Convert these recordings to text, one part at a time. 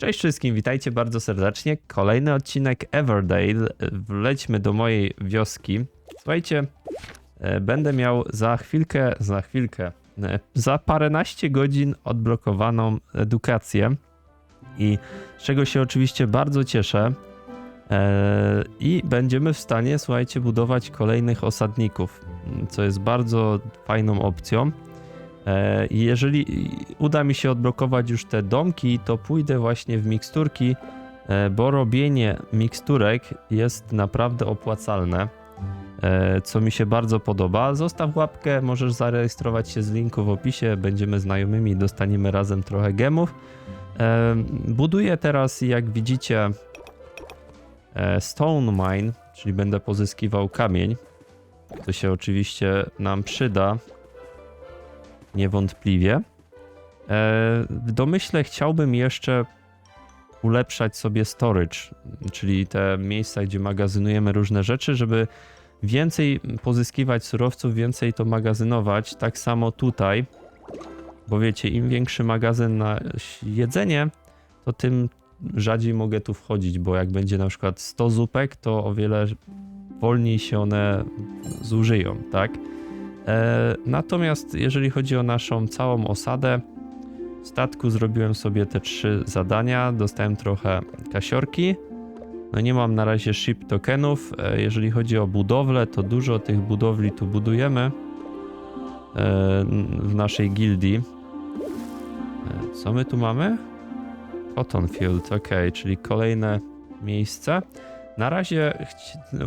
Cześć wszystkim, witajcie bardzo serdecznie. Kolejny odcinek Everdale. Wlećmy do mojej wioski. Słuchajcie, e, będę miał za chwilkę, za chwilkę, e, za paręnaście godzin odblokowaną edukację i z czego się oczywiście bardzo cieszę. E, I będziemy w stanie, słuchajcie, budować kolejnych osadników, co jest bardzo fajną opcją. E, jeżeli uda mi się odblokować już te domki, to pójdę właśnie w miksturki, e, bo robienie miksturek jest naprawdę opłacalne, e, co mi się bardzo podoba. Zostaw łapkę, możesz zarejestrować się z linku w opisie, będziemy znajomymi, dostaniemy razem trochę gemów. Buduję teraz, jak widzicie, Stone Mine, czyli będę pozyskiwał kamień. To się oczywiście nam przyda niewątpliwie. E, w domyśle chciałbym jeszcze ulepszać sobie storage, czyli te miejsca, gdzie magazynujemy różne rzeczy, żeby więcej pozyskiwać surowców, więcej to magazynować. Tak samo tutaj, bo wiecie, im większy magazyn na jedzenie, to tym rzadziej mogę tu wchodzić, bo jak będzie na przykład 100 zupek, to o wiele wolniej się one zużyją, tak? E, natomiast jeżeli chodzi o naszą całą osadę, w statku zrobiłem sobie te trzy zadania, dostałem trochę kasiorki. No nie mam na razie ship tokenów. E, jeżeli chodzi o budowlę, to dużo tych budowli tu budujemy e, w naszej gildii. Co my tu mamy? Cotton Field, ok, czyli kolejne miejsce. Na razie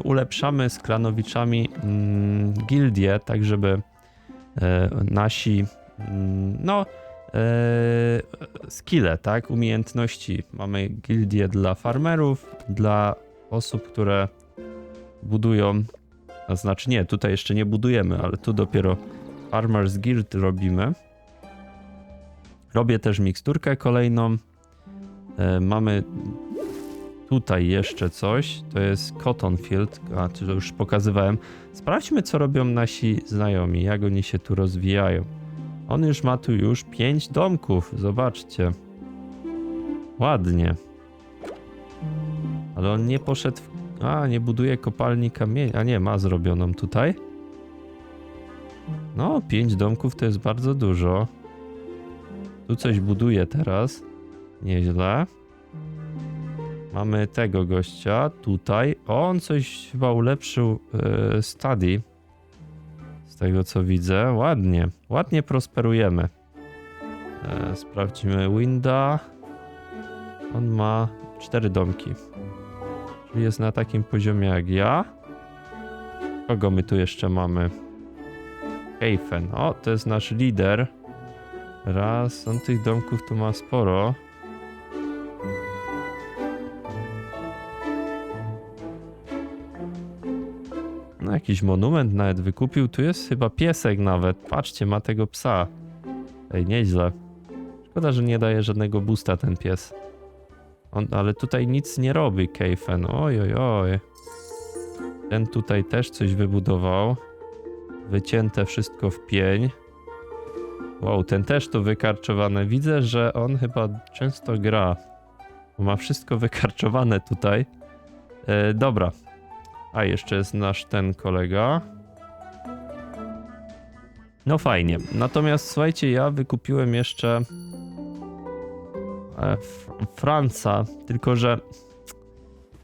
ulepszamy z klanowiczami mm, gildię, tak żeby e, nasi mm, no e, skille, tak, umiejętności. Mamy gildię dla farmerów, dla osób, które budują, znaczy nie, tutaj jeszcze nie budujemy, ale tu dopiero Farmers Guild robimy. Robię też miksturkę kolejną. E, mamy tutaj jeszcze coś. To jest Cotton Field, a to już pokazywałem. Sprawdźmy, co robią nasi znajomi, jak oni się tu rozwijają. On już ma tu już pięć domków, zobaczcie. Ładnie. Ale on nie poszedł w... A, nie buduje kopalni kamienia. A nie, ma zrobioną tutaj. No, pięć domków to jest bardzo dużo. Tu coś buduje teraz. Nieźle. Mamy tego gościa tutaj. On coś chyba ulepszył yy, study. Z tego co widzę. Ładnie. Ładnie prosperujemy. E, sprawdźmy Winda. On ma cztery domki. Czyli jest na takim poziomie jak ja. Kogo my tu jeszcze mamy? Heifen. O, to jest nasz lider. Raz, on tych domków tu ma sporo. Jakiś monument nawet wykupił. Tu jest chyba piesek nawet. Patrzcie, ma tego psa. Ej, nieźle. Szkoda, że nie daje żadnego busta ten pies. On, ale tutaj nic nie robi, Keifen. Oj, oj, oj. Ten tutaj też coś wybudował. Wycięte wszystko w pień. Wow, ten też tu wykarczowane. Widzę, że on chyba często gra. Ma wszystko wykarczowane tutaj. E, dobra, a jeszcze jest nasz ten kolega. No fajnie. Natomiast słuchajcie, ja wykupiłem jeszcze e, Franca, tylko że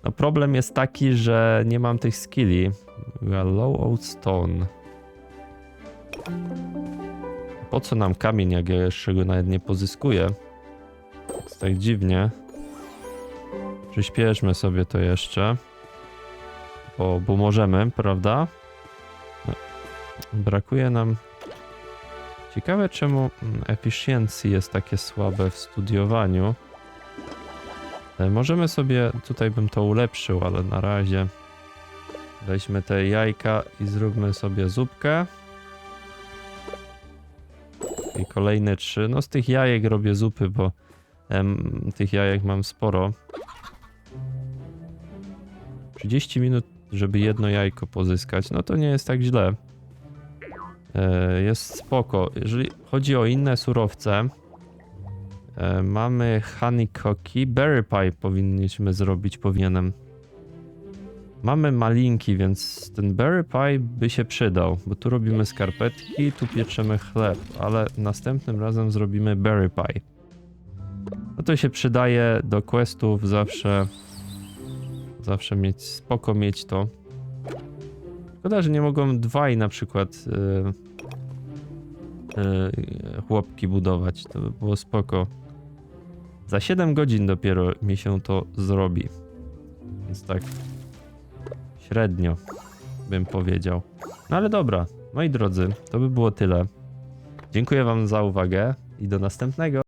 no problem jest taki, że nie mam tych skilli. Low Old Stone. Po co nam kamień, jak ja jeszcze go nawet nie pozyskuję? Jest tak dziwnie. Przyspieszmy sobie to jeszcze bo, bo możemy, prawda? Brakuje nam... Ciekawe czemu efficiency jest takie słabe w studiowaniu. E, możemy sobie, tutaj bym to ulepszył, ale na razie weźmy te jajka i zróbmy sobie zupkę. I kolejne trzy. No z tych jajek robię zupy, bo em, tych jajek mam sporo. 30 minut żeby jedno jajko pozyskać, no to nie jest tak źle. E, jest spoko. Jeżeli chodzi o inne surowce, E, mamy honeycocki. Berry pie powinniśmy zrobić, powinienem. Mamy malinki, więc ten berry pie by się przydał, bo tu robimy skarpetki, tu pieczemy chleb, ale następnym razem zrobimy berry pie. No to się przydaje do questów zawsze. Zawsze mieć spoko mieć to. Szkoda, że nie mogą dwaj na przykład yy, yy, chłopki budować. To by było spoko. Za 7 godzin dopiero mi się to zrobi. Więc tak średnio bym powiedział. No ale dobra, moi drodzy, to by było tyle. Dziękuję wam za uwagę i do następnego.